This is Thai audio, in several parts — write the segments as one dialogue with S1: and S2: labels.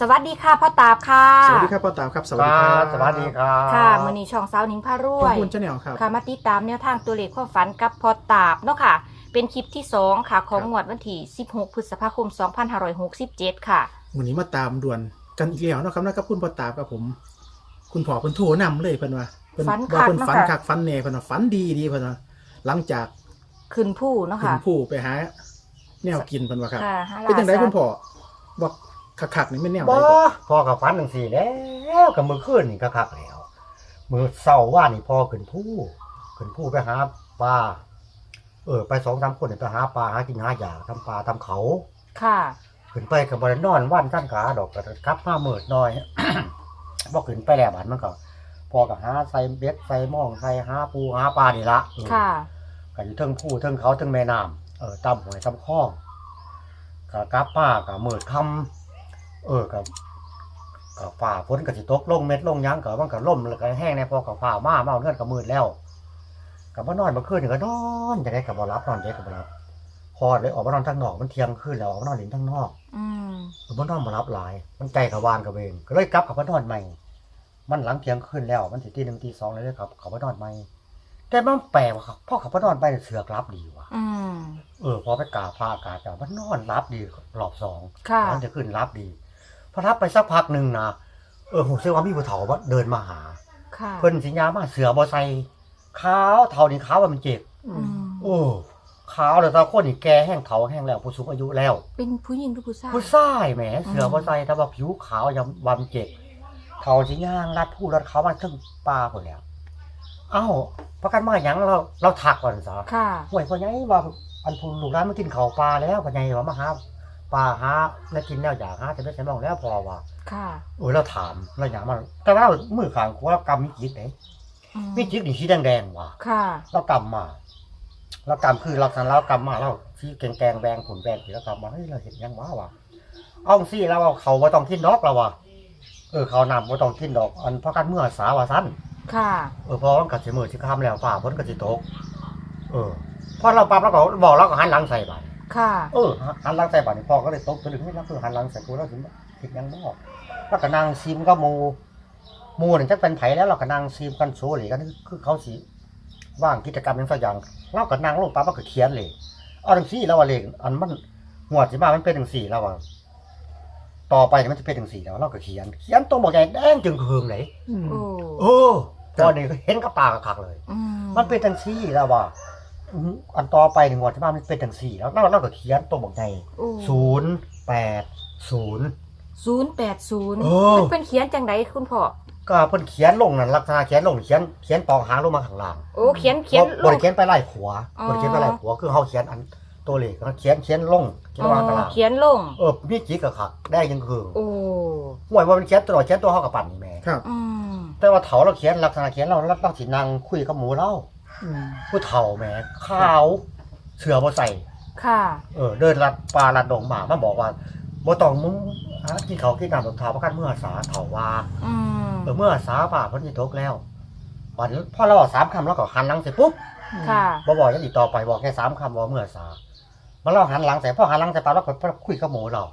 S1: สวัสดีค่ะพ่อตาบค่ะ
S2: สวัสดีครับพ่อตามครับสวัสดีครับ
S3: สวัสดีครับ
S1: ค่ะมือนี้ช่องสาวหนิงพาร
S2: ข
S1: ว
S2: อบ
S1: ย
S2: คุณเจ้าแนวครับ
S1: ค่ะมาติดตามแนวทางตัวเลขความฝันกับพ่อตาบเนาะค่ะ เป็นคลิปที่ 2 ค่ะ ของ
S2: ครับ
S1: งวดวันที่ 16 พฤษภาคม 2567 ค่ะ
S2: วันนี้มาตามด่วนกันอีกแล้วเนาะครับนะครับคุณพ่อตามครับผม คุณพ่อเพิ่นโทรนำเลยเพิ่นว่าเพิ่น
S1: ฝัน
S2: ว่า
S1: คัก
S2: เพิ่น
S1: เนาะ
S2: ฝัน
S1: ค่ะ
S2: คักฝันแน่เพิ่นว่าฝันดีดีเพิ่นว่าหลังจาก
S1: ขึ้นผู้เนาะ
S2: ขึ้
S1: ค่ะ
S2: นผู้ไปหา แนวกินเพิ่นว่าครับ
S1: ค่ะหา
S2: เป็นจังได
S1: ลา
S2: คุณพ่อบอก คักๆนี่เป็นแนวไหน
S3: บ่
S2: บ่
S3: พอกับฟันหนึ่งสี่แล้วกับมือขึ้นนี่ก็คักแล้วมือเศร้าว่านี่พอขึ้นผู้ขึ้นผู้ไปหาปลาเออไปสองสามคนนี่ไปหาปลาหากินหาหยาทำปลาทำเขา
S1: ค่ะ
S3: ขึ้นไปกับบรินอนว่านกั้นขาดอกกระครับมาเมิดหน่อยบอกขึ้นไปแล้วบันมันก็พอกับหาใส่เบ็ดใส่หม่องใส่หาปูหาปลานี่ละเออ
S1: ค่ะ
S3: ก็อยู่เทิงผู้เทิงเขาเทิงแม่น้ำเออตำหวยตำคลองกับกาป้ากับมืดคำ เออกับกับฝ่าฝนกับสิตกลงเม็ดลงหยังกับมันกับล่มแล้วก็แห้งในพอกับฝ่ามาเมาเงื่อนกับมืดแล้วกับมานอนเมื่อคืนนี่ก็นอนจะได้กับบรับนอนได้กับบรับพอเลยออกมานอนทั้งนอกมันเที่ยงคืนแล้วออกมานอนหลินทั้งนอก
S1: อืม
S3: หรือมันนอนมารับหลาย มันใจกับวานกับเวงก็เลยกลับกับมานอนใหม่ มันหลังเที่ยงคืนแล้ว มันสิตีหนึ่งตีสองเลยเลยครับเขามานอนใหม่แต่มันแปลกว่ะครับพ่อเขามานอนไปเนี่ยเสือกรับดีว่ะ
S1: อืม
S3: เออพอไปกราบพระอากาศแต่มันนอนรับดีรอบสอง
S1: ค่ะ
S3: มันจะขึ้นรับดี พอรับไปสักพักหนึ่งนะเออผมเชื่อว่ามีผู้เฒ่าว่าเดินมาหา
S1: ค่ะ
S3: เพิ่นสิญญามาเสือบอไซขาวเฒ่านี่ขาวว่ามันเจ็บ
S2: อื
S1: อื
S2: ม
S1: ม
S3: โอ้ขาวแต่ตาคนนี่แก่แห้งเฒ่าแห้งแล้วผู้สูงอายุแล้ว
S1: เป็นผู้หญิงหรือผู้ชาย
S3: ผู้ชายแหมเสือบอไซแต่ว่าผิวขาวยังวำเจ็บเฒ่าสิย่างรัดผู้รัดเขามาถึงปลาคนแล้วเอ้าประกันมาหยังเราเราถักก่อนซะ
S1: ค่ะ
S3: ห่วยพ่อใหญ่ว่าอันพูนลูกร้านมากินข้าวปลาแล้วพ่อใหญ่ว่ามาหา ปลาหาแล้วกินแล้วอยากหาแต่ไม่ใช่มองแล้วพอว่า
S1: ค่ะ
S3: เออเราถามเราอยากมาแต่ว่ามือขางของเรากำมีจิกเด้
S1: อืม
S3: มีจิกนี่สีแดงๆว่ะ
S1: ค่ะ
S3: เรากำมาเรากำคือเราทันเรากำมาเราสีแกงแกงๆแบงผุนแบงสีเรากำมาเฮ้ยเราเห็นยังวะว่ะเอาสิเราเอาเขาว่าต้องกินดอกเราว่ะเออเขานำว่าต้องกินดอกอันเพราะกันเมื่อสาว่าสั้น
S1: ค่ะ
S3: เออเพอมันกัดสิมือสิข้ามแล้วฝ่าพ้นกัดสิตกเออพอเราปั๊บเราก็บอกเราก็หันหลังใส่ไป
S1: ค่ะ
S3: เออหันหลังใส่บาทนี่พ่อก็เลยตกตะลึงให้รับคือหันหลังใส่กูแล้วถึงคิดยังบ่แล้วก็นั่งซิมก็มูมูนี่จะเป็นไผแล้วเราก็นั่งซิมกันโซเลยกันคือเขาสิว่างกิจกรรมอย่างสักอย่างเราก็นั่งลงปั๊บเราก็เขียนเลยเอาจังซี่แล้วว่าเลขอันมันงวดสิมามันเป็นจังซี่แล้วว่าต่อไปมันจะเป็นจังซี่แล้วเราก็เขียนเขียนตรงบอกใหญ่แดงจึงเคืองไหน
S2: อืม
S1: โอ้
S3: โอ้ตอนนี้ก็เห็นกับตากับคักเลย
S1: อืม
S3: มันเป็นจังซี่แล้วว่า อืมอันต่อไปในงวดที่มามันเป็นจังซี่แล้วเราเราก็เขียนตัวบอกใหญ่
S1: โอ้
S3: ศูนย์แปดศูนย์
S1: ศูนย์แปดศูนย์
S3: เออ
S1: มันเป็นเขียนจังไดคุณพ่อ
S3: ก็เพิ่นเขียนลงนั่นลักษณะเขียนลงเขียนเขียนปองหางลงมาข้างล่าง
S1: โอ้ เขียนเขียน
S3: บ่บ่ได้เขียนไปไล่ขัว
S1: อ๋อ
S3: บ่ได้เขียนไปไล่ขัวคือเฮาเขียนอันตัวเลขแล้วเขียนเขียนลงเขียน
S1: อ๋
S3: วางข้าง
S1: อ
S3: ล่าง
S1: เขียนลง
S3: เออมีจิกกับคักได้ยังคือ
S1: โอ้
S3: ห่วยว่ามันเขียนตลอดเขียนตัวเฮากับปั่นนี่แม่
S2: ครับ
S1: อืม
S3: แต่ว่าเฒ่าเราเขียนลักษณะเขียนเราเราต้องสินั่งคุยกับหมูเรา
S2: อืม
S3: ผู้เฒ่าแหมขาวเสือบ่ใส่
S1: ค่ะ
S3: เออเดินลัดปลาลัดดงหมามาบอกว่าบ่ต้องมึงหากินเขาวกินน้ำกับเฒ่าประกันเมื่อสาเฒ่าว่า
S1: อืม
S3: เออเมื่อสาป่าพ้นที่ตกแล้ววันพอเราบอกสามคำแล้วก็หันหลังเสร็จปุ๊บ
S1: ค่ะ
S3: บ่บอกยังอีกต่อไปบอกแค่สามคำว่าเมื่อสามาเราหันหลังใส่พอหันหลังใส่ปลาแล้วก็คุยกับหมูเรา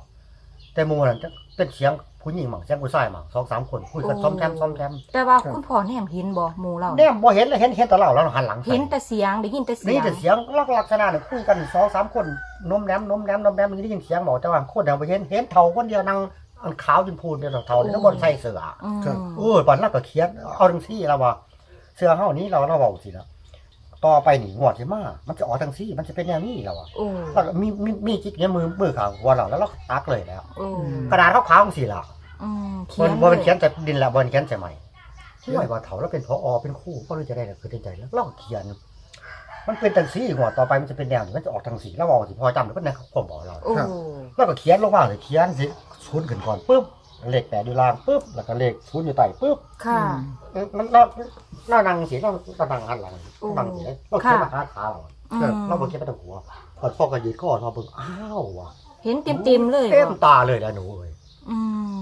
S3: แต่หมูนั่นจะเป็นเสียงผู้หญิงมั่งเสียงผู้ชายมั่งสองสามคนคุยกัน
S1: โอ้
S3: ซ้อมแซมซ้อมแซม
S1: แต่ว่าคุณพ่อแนมเห็นบ่หมู่เรา
S3: เนี่ยบ่เห็นเลยเห็นเห็นแต่เราแล้วหันหลังใส่
S1: เห็นแต่เสียงได้ยินแต่เสี
S3: นี่
S1: ยง
S3: แต่เสียงลักษณะเนี่ยคุยกันสองสามคนนมแนมนมแนมนมแนมมันได้ยินเสียงบอกแต่ว่าคนเดียวไปเห็นเห็นเท่าคนเดียวนั่งอันขาวจนพูนเดียวเท่าๆทั้งบนใส่เสื้อ
S1: อืม
S3: โอ้ยปันเราก็เขียนเอาจังซี่แล้วว่าเสื้อเฮานี้เราเราเว้าสิแล้ว ต่อไปนี่งวดสิมา มันจะออกจังซี่ มันจะเป็นแนวนี้แล้วอะ
S1: โอ้
S3: แล้วก็มีมีมีจิกเนี่ยมือมือข้างหัวเราแล้วเราก็ตักเลยแล้ว
S1: โอ้
S3: กระดาษขาวๆจังซี่ล่ะ
S1: อืมเขี
S3: บ่
S1: ยน
S3: บ่เป็น
S1: ล
S3: เขียนแต่ดินละบ่เป็นเขียนใส่ใหม่ห่วยว่าเฒ่าแล้วเป็นพอเป็นครูก็รู้จะได้แล้วคือใจแล้วเราก็เขียน มันเป็นจังซี่งวดต่อไปมันจะเป็นแนวนี้มันจะออกจังซี่แล้วเว้าสิพอจำได้เพิ่นในความบอกเรา
S1: โอ้
S3: แล้วก็เขียนลงมาเลยเขียนสิศูนย์ขึ้นก่อนปุ๊บ เลขแปดอยู่ล่างปุ๊บแล้วก็เลขศูนย์อยู่ใต้ปุ๊บ
S1: ค่ะ
S3: เออมันเราเรานั่งเสียเราเรานั่งหันหลัง
S1: โอ้
S3: นั่งเสียเราเขียนมาหาขาเรา
S1: อืม
S3: เราบ่เขียนไปทางหัวพอฟอกก็ยืนก็มาเบิ่งอ้าวว่ะ
S1: เห็นเต็มเต็มๆเลย
S3: เต็ม
S1: บ่
S3: ตาเลยนะหนูเอ้ย
S1: อืม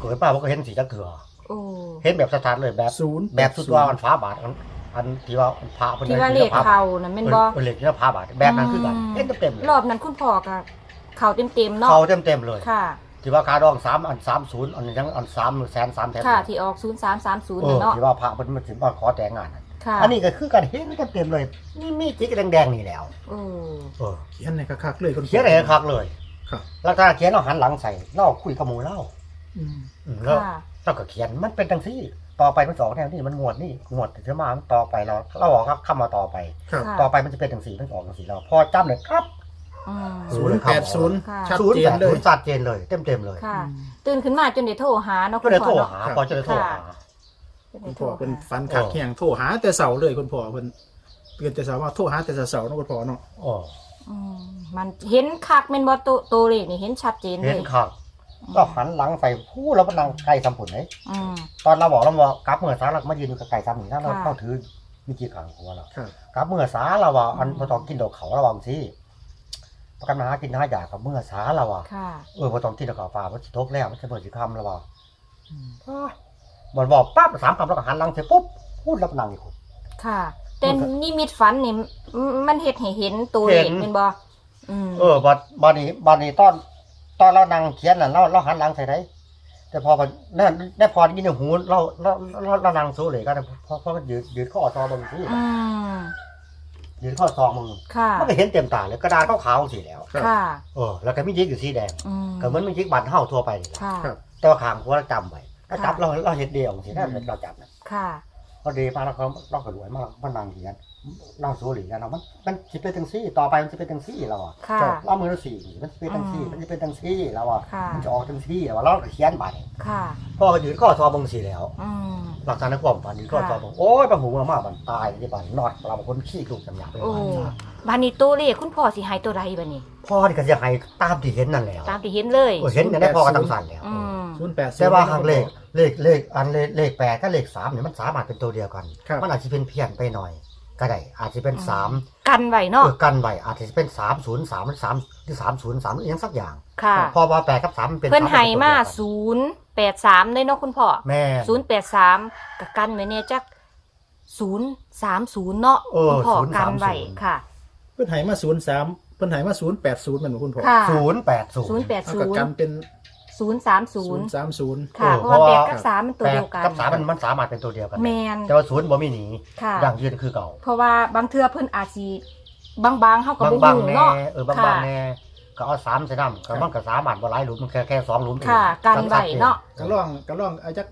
S3: เกิดป้าบ่ก็เห็นสีจักเถื่อ
S1: โอ้
S3: เห็นแบบสถานเลยแบบ
S2: ศูนย์
S3: แบบสุดว่ามันฟ้าบาทอันอันที่ว่าพระเพิ่น
S1: ที่ว่าเลข
S3: พระ
S1: เขานั่นแม่นบ่
S3: เออเลขที่ว่าพระบาทแบบนั้นคือกัน
S1: อืม
S3: เห็นเต็มๆเลย
S1: รอบนั้นคุณพ่อก็เขาเต็มเต็มๆเนาะ
S3: เขาเต็มๆเลย
S1: ค่ะ
S3: ที่ว่าการดองสามอันสามศูนย์อันยังอันสามแสนสามแสน
S1: ค่ะ ที่ออก 0330
S3: เออ
S1: น่ะเนาะ
S3: ที่ว่าพระมันมันถึงมาขอแต่งงานน่ะ
S1: ค่ะ
S3: อันนี้ก็คือการเห็นกันเต็มเลย นี่มีจิ๊กแดงๆนี่แล้ว
S1: โอ้
S3: เออ
S2: เขียนในคักๆเลยคุณพ่อ
S3: เขียนอะไรคักเลย
S2: ครับ
S3: แล้วถ้าเขียนเราหันหลังใส่เล่าคุยกับหมูเล่า
S2: อืม
S3: อืมแล้ว
S1: ค่ะ
S3: เราก็เขียนมันเป็นจังซี่ ต่อไปมันสองแนวนี่มันงวดนี่งวดจะมามันต่อไปเราเราบอกครับคำมาต่อไป
S2: ครับ
S1: ค่ะ
S3: ต่อไปมันจะเป็นจังสี่มันออกจังสี่เราพอจำเลยครับ
S1: อืม
S3: ศู
S2: ศู
S3: น
S2: น
S3: ย์
S2: ย์แปดศูนย์
S1: ค่ะ
S2: ชัด
S3: ศูนย์
S2: เจ
S3: แป
S2: น
S3: ด
S2: เล
S3: ศู
S2: ย
S3: นย์ชัดเจนเลยเต็มเต็มๆเลย
S1: ค่ะ ตื่นขึ้นมาจนได้โทรหาเนาะ
S3: ก็เลยโทร
S1: คุณพ่อ
S3: หา
S1: เนาะ
S3: พอจะเลยโทรหา
S1: จน
S2: คุ
S1: ได้
S2: ณ
S1: โท
S2: พ่
S1: ร
S2: อเป็น
S1: หา
S2: ฟันขักแข่งโทรหาแต่เสาเลยคุณพ่อเพิ่นเตือนแต่เสาว่าโทรหาแต่เสาเนาะคุณพ่อเนาะ
S3: อ๋อ
S1: อืมมันเห็นคักแม่นบ่ตัวตัวเลขนี่เห็นชัดเจนเล
S3: เห็น
S1: ย
S3: คักก็หันหลังใส่ผู้แล้วมันนั่งไกลสำผุนเลย
S1: อืม
S3: ตอนเราบอกเราบอกกลับเมื่อสาเรามายืนอยู่กับไก่สำหนึ่งถ้าเรา
S1: ค่ะ
S3: เข้าถือมีกี่ขังหัวเรา
S2: ครับ
S3: กลับเมื่อสาเราว่าอันพอต้องกินดอกเขาระวังสิ ประกันมาหากินหาอยากกับเมื่อสาเราว่า
S1: ค่ะ
S3: เออพอต้องกินดอกเขาฟ้ามันจะทกแล้วมันจะเปิดสิคำเราว่า
S2: อืม
S3: บอลบอกปั๊บสามคำแล้วก็หันหลังเสร็จปุ๊บพูดแล้วก็นั่งอยู่
S1: ค่ะแต่นิมิตฝันนี่มมันเฮ็ดให้เห็นตัวเล
S3: เห็
S1: ข
S3: น
S1: แม่นบ่อืม
S3: เออบอลบอลนี้บอลนี้ตอนตอนเรานั่งเขียนน่ะเราเราหันหลังใส่ไหนแต่พอมันนั่นได้พอได้ยินในหูเราเราเราเรานั่งสู้เลยก็ได้พอพอมันยืดยืดข้อซอบางที
S1: อืม
S3: ยืดข้อซอมึง
S1: ค่ะ
S3: มันก็เห็นเต็มตาเลยกระดาษขาวๆสีแล้ว
S2: ครับ
S1: ค่ะ
S3: เออแล้วก็มียิกอยู่สีแดง
S1: อืม
S3: ก็เหมือนมียิกบัตรเห่าทั่วไปนี่แหละ
S1: ค่ะ
S2: ครับ
S3: แต่ว่าขางหัวเราจำไว้ถ้าจับ
S1: ค่ะ
S3: เราเราเห็นเดียวสิถ้าเราจับนะ
S1: ค่ะ
S3: เราเดมาแล้วก็เราก็รวยมากมันนั่งเขียนเราสู้หลีกันเนาะมันมันจะเป็นจังซี่ต่อไปมันจะเป็นจังซี่เราอะ
S1: ค่ะ
S3: เรามือละสี่มันจะเป็นจังซี่
S1: อืม
S3: มันจะเป็นจังซี่เราอะ
S1: ค่ะ
S3: มันจะออกจังซี่เราเราก็เขียนบัตร
S1: ค่ะ
S3: พ่อก็ยืนข้อซอบางสีแล้ว
S1: อืม
S3: หลักฐานในความฝันยืนข้อซอบางโอ้ยประหูมามากมันตายที่บ้านนอดเราบางคนขี้ลูกจำหยาบไป
S1: โอ้
S3: บ้าน
S1: บานนี้ตัวเลขคุณพ่อสิให้ตัวใดบัดนี้
S3: พ่อนี่ก็จะให้ตามที่เห็นนั่นแหล้ว
S1: ตามที่เห็นเลย
S3: เออเห็นอย่างนี้พ่อก็ต้องสั่นแล้ว
S1: อืม
S2: ศูนย์แปด
S3: แต่ว่าหางเลขเลขเลขอันเลขเลขแปดกับเลขสามเนี่ยมันสามารถเป็นตัวเดียวกัน
S2: ครับ
S3: มันอาจจะเป็นเพี้ยนไปหน่อย ก็ได้ อาจจะเป็นสาม
S1: กันไว้เนาะ
S3: เออกันไว้อาจจะเป็นสามศูนย์สามหรือสามหรือสามศูนย์สามหรือยังสักอย่าง
S1: ค่ะ
S3: พอว่าแปดกับสามมันเป็น
S1: เพิ่น
S3: ส
S1: ให้มา
S3: เป็นตัวเดียวกัน
S1: ศูนย์แปดสามเลยเนาะคุณพ่อ
S3: แม่
S1: ศูนย์แปดสามกับกันไว้เนี่ยจักศูนย์สามศูนย์เนาะ
S3: เออ
S1: คุณพ่อ
S3: 030
S1: กันไว้ค่ะ
S2: เพิ่นใหายมาศูนย์สามเพิ่นใหายมาศูนย์แปดศูนย์มันเหมือนคุณพ่อ
S1: ค่ะ
S3: ศูนย์แปดศูน
S1: ศูน
S3: ย์
S1: ย์แปด
S2: เอา
S1: ศู
S2: กับ
S1: นย์
S2: กันเป็น
S1: ศูนย์สามศู
S2: ศู
S1: น
S2: น
S1: ย์
S2: ย์สามศูนย์
S1: ค่ะ
S3: เออ
S1: เพราะว่า
S3: เพ
S1: แป
S3: ราะ
S1: ด
S3: ว่า
S1: กับสามมันตัว
S3: แปด
S1: เดียวกัน
S3: กับสามมันมันสามารถเป็นตัวเดียวกัน
S1: แม
S3: ได้
S1: น
S3: แต่ว่าศูนย์บ่มีหนี
S1: ค่ะ
S3: ดังยืนคือเก่า
S1: เพราะว่าบางเทือเพิ่นอาจสิบางๆเฮากับ
S3: บาง
S1: บ่
S3: บาง
S1: ฮู้
S3: แน่
S1: เนาะ
S3: เออบางบางแน่ก็เอาสามใส่น้ำก็มันก็สามารถบ่หลายหลุมมันแค่แค่สองหลุมเอง
S1: ค่ะกันไว้เนาะ
S2: ก็ล่องก็ล่องเอาจัก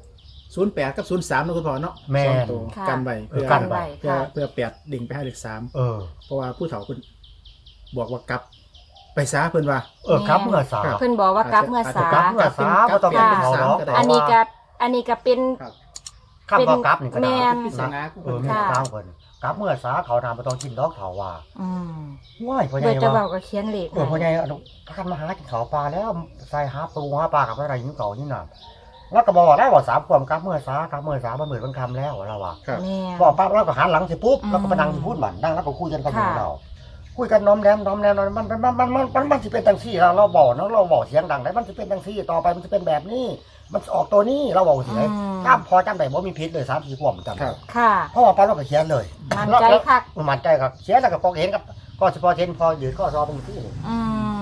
S2: ศูนย์แปดกับศูนย์สามนะคุณพ่อเนาะ
S3: แม่น
S2: สองตัว
S1: ค่ะ
S2: กันไว้เพื่อ
S3: กันไว้
S2: เพื่อ
S1: ค่ะ
S2: เพื่อแปดดิ่งไปให้เลขสาม
S3: เออ
S2: เพราะว่าผู้เฒ่าคุณบอกว่ากลับ ไปซาเพิ่นว่า
S3: เออครับเมื่อสาม
S2: ครับ
S1: เพิ่นบอกว่ากลับเมื่อสา
S3: กลับเมื่อสามบ่ต้อง
S2: เป็น
S3: เป็นเขา
S2: สาม
S3: เนาะ
S2: ก็ได้
S1: อันนี้ก็อันนี้ก็เป็น
S2: ครับ
S3: ข้ามก็กลับนี่ก็ได้
S1: แม่น
S2: พิศนา
S3: เออมี
S1: ค่ะ
S3: ทางเพิ่นกลับเมื่อสาเขาทำบ่ต้องกินดอกเขาว่า
S1: อืม
S3: ว้ายพ่อให
S1: โด
S3: ญ่
S1: ยจะ
S3: ว่า
S1: เว้าก็เขียนเลข
S3: เออพ่อใหญ่อนุท่านมาหากินเขาปลาแล้วใส่หาปูหาปลากับอะไรอยู่เก่านี่น่ะ แล้วก็บอกได้ว่าสามความกลับเมื่อสากลับเมื่อสาบ่หมื่นบางคำแล้วเราว่า
S2: ครับ
S1: แม่น
S3: บอกปั๊บแล้วก็หันหลังสิปุ๊บ
S1: อืม
S3: แล้วก็ไปนั่งอยู่พูดหมันนั่งแล้วก็คุยกันกับหมู่
S1: ค่ะ
S3: เรา คุยกันน้อมแนมน้อมแนมมันมันมันมันมันมันมันสิเป็นจังซี่เราเราบอกเนาะเราบอกเสียงดังได้มันสิเป็นจังซี่ต่อไปมันจะเป็นแบบนี้ มันจะออกตัวนี้เราบอกสิ
S1: อืม
S3: จำพอจำได้บ่มีพิษเลยสามสี่ขวบจำ
S2: ค
S3: ได้
S2: รับ
S1: ค่ะ
S3: เพราะว่าปั๊บเราก็เขียนเลย
S1: มั่นใจคัก
S3: มันใจครับเขียนแล้วก็พอเห็นกับก็เฉพาะเห็นพอยืนข้อสอบตรงที่
S1: อืม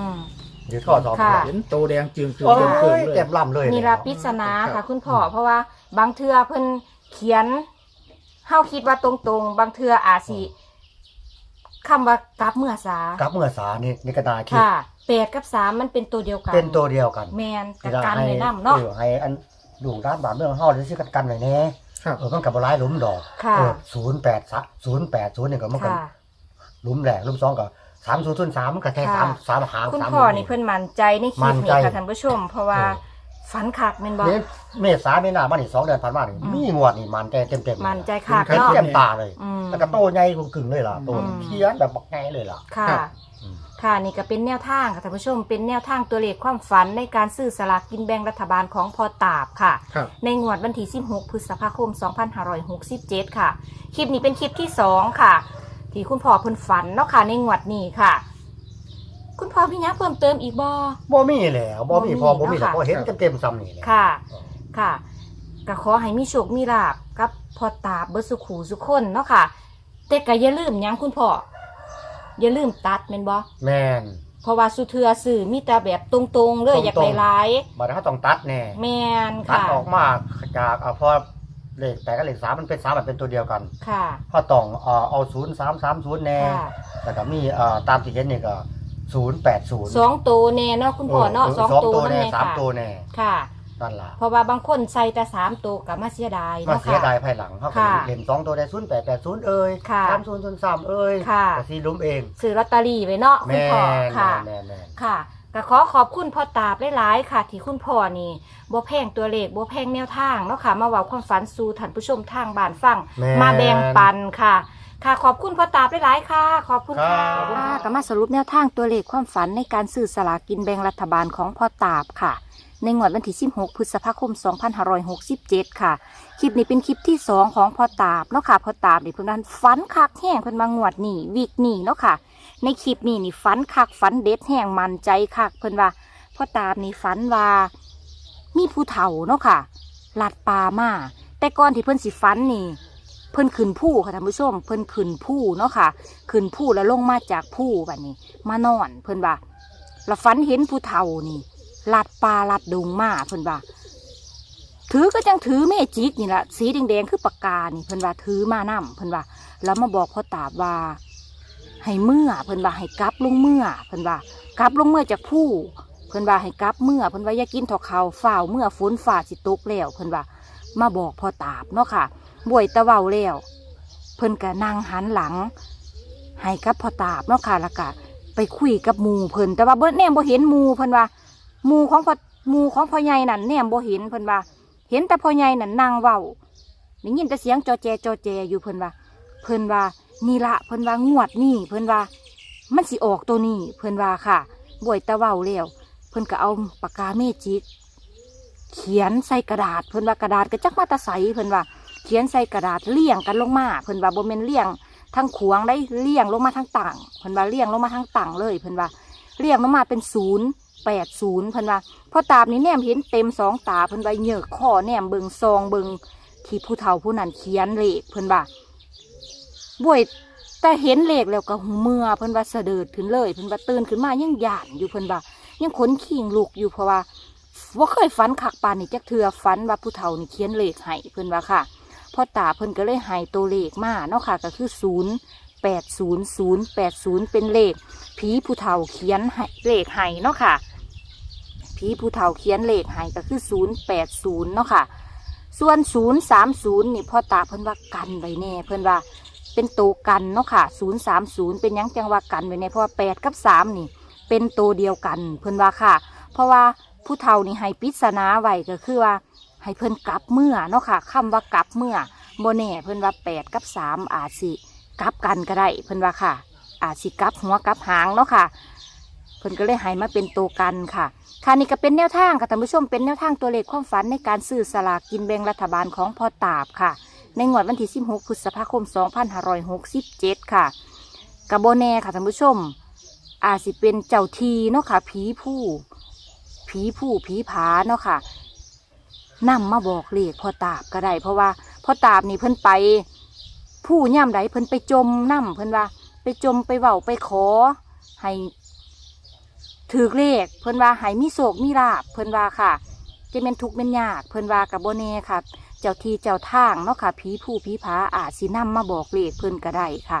S3: ยืนข้อสอบ
S1: ค่ะ
S2: เห็นโตแดงจึงคือ
S3: โอ้
S2: เพิ่มเพิ่ม
S3: ย
S2: เลย
S3: เต็มลำเลย
S1: นี่ละปริศนาค่ะคุณพ่อเพราะว่าบางเทือเพิ่นเขียนเฮาคิดว่าตรงๆ บางเทืออาจสิคำว่ากลับเมื่อสา
S3: กับเมื่อสานี่นี่ก็ได้คิด
S1: ค่ะแปดกับสามมันเป็นตัวเดียวกัน
S3: เป็นตัวเดียวกัน
S1: แมนกับ
S3: ที่
S1: การ
S3: ให้
S1: ในน้ำเนาะ
S3: ออให้อันดูด้านบานเมืองเฮาหรือสิกันกันหน่อยแน่
S2: ครับ
S3: เออมันกับบ่หลายหลุมดอก
S1: ค่ะ
S3: เออ08 080นี่ก็มันก็
S1: ค่ะ
S3: หลุมแรกหลุมสองก็ 3003มันก็แค่สาม
S1: ค่ะ
S3: สามหาง
S1: คุณ
S3: สาม
S1: พ่อ
S3: หลุม
S1: นี่เพิ่นมั่นใจในคลิ
S3: มั่
S1: ป
S3: น
S1: นี้
S3: ใจ
S1: ค่ะท่านผู้ชม เพราะว่า
S3: เออ
S1: ฝันคักแม่นบ่
S3: นี่เมษาเมษามานี่สองเดือนผ่านมานี่
S1: อืม
S3: มีงวดนี่มันใจเต็มๆ
S1: มั่นใจคัก
S3: เห็น
S1: เนาะ
S3: เต็มตาเลย
S1: อืม
S3: แล้วก็โตใหญ่กึ่งๆเลยล่ะโต
S1: อืม
S3: เขียนแบบบักแง่เลยล่ะ
S1: ค่ะ
S2: ครับ
S3: อืม
S1: ค่ะนี่ก็เป็นแนวทางค่ะท่านผู้ชม เป็นแนวทางตัวเลขความฝันในการซื้อสลากกินแบ่งรัฐบาลของพอตาบค่ะ
S2: ครับ
S1: ในงวดวันที่16พฤษภาคม 2567 ค่ะ คลิปนี้เป็นคลิปที่ 2 ค่ะ ที่คุณพ่อเพิ่นฝันเนาะค่ะในงวดนี้ค่ะ คุณพ่อพี่ยังเพิ่มเติมอีกบ่
S3: บ่มีแล้วบ่มีพอบ่มีแล้ว
S1: เนาะค่ะ
S3: พอเห็นเต็มๆซ้ำนี่แหละ
S1: ค่ะ ค่ะก็ขอให้มีโชค มีลาบกับพ่อตาเบิดสุขูสุขคนเนาะค่ะ แต่ก็อย่าลืมหยังคุณพ่อ อย่าลืมตัดแม่นบ่
S3: แม่น
S1: เพราะว่าสุเทือสื่อมีแต่แบบตรงๆเลยอยาก
S3: ตร
S1: ได้
S3: งๆ
S1: หลาย
S3: บัดนี้เขาต้องตัดแน่
S1: แม่น
S3: ตัด
S1: ค่ะ
S3: ออกมาจากเอาพอ เลขแต่กับเลขสามมันเป็นสามมันเป็นตัวเดียวกัน
S1: ค่ะ
S3: เขาต้องเอาเอาศูนย์สามสามศูนย์แน่
S1: ค่ะ
S3: แล้วก็มีเอ่อตามที่เห็นนี่ก็ศูนย์แปดศูนย์
S1: สองตัวแน่เนาะคุณพ่อเนาะสองตัว
S3: ตัว
S1: นั่น
S3: แน่
S1: แน่
S3: สาม
S1: ค่ะ
S3: ตัวแน่
S1: ค่ะ
S3: นั่นล่ะ
S1: เพราะว่าบางคนใส่แต่สามตัวกับมาเสียดาย
S3: มา
S1: เนาะ
S3: เสีย
S1: ค่ะ
S3: ดายภายหลังเขาก็
S1: ค่ะ
S3: เล่นสองตัวได้ศูนย์แปดแปดศูนย์เอ้ย
S1: ค่ะ
S3: สามศูนย์ศูนย์สามเอ้ย
S1: ค่ะ
S3: ก็ซีลุ้มเอง
S1: ซื้อลอตเตอรี่ไว้เนาะคุณ
S3: แม่
S1: พ่อค่ะ
S3: แม่แม่
S1: ค่ะ ก็ขอขอบคุณพ่อตาบหลายๆค่ะ ที่คุณพ่อนี่บ่แพงตัวเลขบ่แพงแนวทางเนาะค่ะ มาเว้าความฝันสู่ท่านผู้ชมทางบ้านฟัง
S3: แม่
S1: มาแบ่งปันค่ะ ค่ะขอบคุณพ่อตาบหลายๆค่ะ ขอบคุณค่ะ
S3: ครับ
S1: ค่ะก็มาสรุปแนวทางตัวเลขความฝันในการซื้อสลากินแบ่งรัฐบาลของพ่อตาบค่ะ ในงวดวันที่ 16 พฤษภาคม 2567 ค่ะ คลิปนี้เป็นคลิปที่ 2 ของพ่อตาบเนาะค่ะพ่อตาบนี่เพิ่นนั้นฝันคักแห้งเพิ่นมางวดนี่วีกนี่เนาะค่ะ ในคลิปนี้นี่ฝันคักฝันเด็ดแห้งมันใจคักเพิ่นว่าพ่อตาบนี่ฝันว่า มีผู้เฒ่าเนาะค่ะลัดปามาแต่ก่อนที่เพิ่นสิฝันนี่ เพิ่นขึ้นผู้ค่ะท่านผู้ชมเพิ่นขึ้นผู้เนาะค่ะขึ้นผู้แล้วลงมาจากผู้แบบนี้ มานอนเพิ่นว่าแล้วฝันเห็นผู้เฒ่านี่ลัดป่าลัดดงมาเพิ่นว่าถือก็จังถือเมจิกนี่ละสีแดงๆคือปากกานี่เพิ่นว่าถือมานํเพิ่นว่า แล้วมาบอกพ่อตาว่า ให้เมื่อเพิ่นว่าให้กลับลงเมื่อเพิ่นว่ากลับลงเมื่อจากผู้เพิ่นว่าให้กลับเมื่อเพิ่นว่าอย่ากินทอเขาฝ้าวเมื่อฝนฝ่าสิตกแล้วเพิ่นว่ามาบอกพ่อตาบเนาะค่ะบวยตะเว้าแล้วเพิ่นก็นั่งหันหลังให้กับพ่อตาบเนาะค่ะแล้วก็ไปคุยกับหมูเพิ่นแต่ว่าเบิดแนมบ่เห็นหมูเพิ่นว่าหมูของพ่อหมูของพ่อใหญ่นั่นแนมบ่เห็นเพิ่นว่า เห็นแต่พ่อใหญ่นั่นนั่งเว้าได้ยินแต่เสียงจอแจจอแจอยู่เพิ่นว่า เพิ่นว่า นี่ละเพิ่นว่างวดนี่เพิ่นว่า มันสิออกตัวนี้เพิ่นว่าค่ะบ่วยตะเว้าแล้วเพิ่นก็เอาปากกาเมจิกเขียนใส่กระดาษเพิ่นว่ากระดาษก็จักมาตะใสเพิ่นว่า เขียนใส่กระดาษเลี่ยงกันลงมาเพิ่นว่าบ่แม่นเลี่ยงทั้งขวางได้เลี่ยงลงมาทั้งต่างเพิ่นว่าเลี่ยงลงมาทั้งต่างเลยเพิ่นว่าเลี่ยงลงมาเป็นศูนย์แปดศูนย์เพิ่นว่าพอตาบนี้แนมเห็นเต็มสองตาเพิ่นว่าเหยือกข้อแนมเบิงซองเบิงที่ผู้เฒ่าผู้นั้นเขียนเลขเพิ่นว่า บวยแต่เห็นเลขแล้วก็หูเมื่อเพิ่นว่าเสดิดขึ้นเลยเพิ่นว่าตื่นขึ้นมายังหยานอยู่เพิ่นว่ายังขนขิงลูกอยู่เพราะว่าว่าเคยฝันคักปานนี่จักเทือฝันว่าผู้เฒ่านี่เขียนเลขให้เพิ่นว่าค่ะพ่อตาเพิ่นก็เลยให้ตัวเลขมาเนาะค่ะก็คือศูนย์แปดศูนย์ศูนย์แปดศูนย์เป็นเลขผีผู้เฒ่าเขียนให้เลขให้เนาะค่ะผีผู้เฒ่าเขียนเลขให้ก็คือศูนย์แปดศูนย์เนาะค่ะส่วนศูนย์สามศูนย์นี่พ่อตาเพิ่นว่ากันไว้แน่เพิ่นว่า เป็นตัวกันเนาะค่ะศูนย์สามศูนย์เป็นยังจังว่ากันไว้แน่เพราะว่าแปดกับสามนี่ เป็นตัวเดียวกันเพิ่อนว่าค่ะ เพราะว่าผู้เฒ่านี่ให้ปริศนาไว้ก็คือว่าให้เพิ่อนกลับเมื่อเนาะค่ะคำว่ากลับเมื่อโบแน่เพิ่อนว่าแปดกับสามอาจสิกลับกันก็ได้เพิ่อนว่าค่ะ อาจสิกลับหัวกลับหางเนาะค่ะเพิ่นก็เลยให้มาเป็นตัวกันค่ะ ค่ะนี่ก็เป็นแนวทางค่ะท่านผู้ชมเป็นแนวทางตัวเลขความฝันในการซื้อสลากกินแบ่งรัฐบาลของพ่อตาบค่ะ ในงวดวันที่ 16 พฤษภาคม 2567 ค่ะกับโบแน่ค่ะท่านผู้ชม อาจสิเป็นเจ้าทีเนาะค่ะ ผีผู้ ผีผู้ผีผาเนาะค่ะนำมาบอกเลขพ่อตาบก็ได้เพราะว่าพ่อตาบนี่เพิ่นไป ผู้ย่ำใดเพิ่นไปจมน้ำเพิ่นว่า ไปจมไปเว้าไปขอ ให้ถือเลขเพิ่นว่าให้มีโศกมีลาบเพิ่นว่าค่ะจะเป็นทุกข์เป็นยากเพิ่นว่ากับโบเน่ค่ะ เจ้าทีเจ้าทางเนาะค่ะผีผู้ผีผาอาจสินำมาบอกเลขเพิ่นก็ได้ค่ะ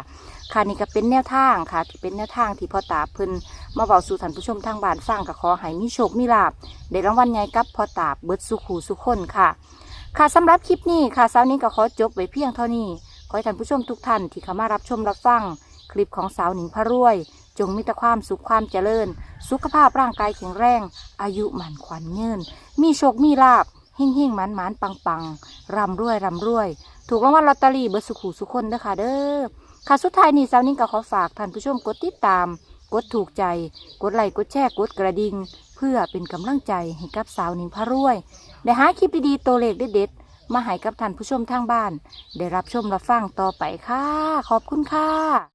S1: ค่ะนี่ก็เป็นแนวทางค่ะ ที่เป็นแนวทางที่พ่อตาเพิ่นมาบอกสู่ท่านผู้ชมทางบ้านฟังก็ขอให้มีโชคมีลาบได้รางวัลใหญ่กับพ่อตาเบิดสุขูสุขคนค่ะ ค่ะสำหรับคลิปนี้ค่ะสาวนี้ก็ขอจบไว้เพียงเท่านี้ขอให้ท่านผู้ชมทุกท่านที่เข้ามารับชมรับฟัง คลิปของสาวหนิงพระรวย จงมีแต่ความสุขความเจริญ สุขภาพร่างกายแข็งแรง อายุหมันขวัญเงินมีโชคมีลาบ เฮ่งเฮ่งหมันหมันปังปังรำรวยรำรวย ถูกรางวัลลอตเตอรี่เบิดสุขูสุขคนเด้อค่ะเด้อค่ะสุดท้ายนี้สาวนิ่งก็ขอฝากท่านผู้ชมกดติดตาม กดถูกใจ กดไลค์กดแชร์กดกระดิ่งเพื่อเป็นกำลังใจให้กับสาวนิ่งพระรวยได้หาคลิปดีๆตัวเลขเด็ดๆมาให้กับท่านผู้ชมทางบ้าน ได้รับชมรับฟังต่อไปค่ะ ขอบคุณค่ะ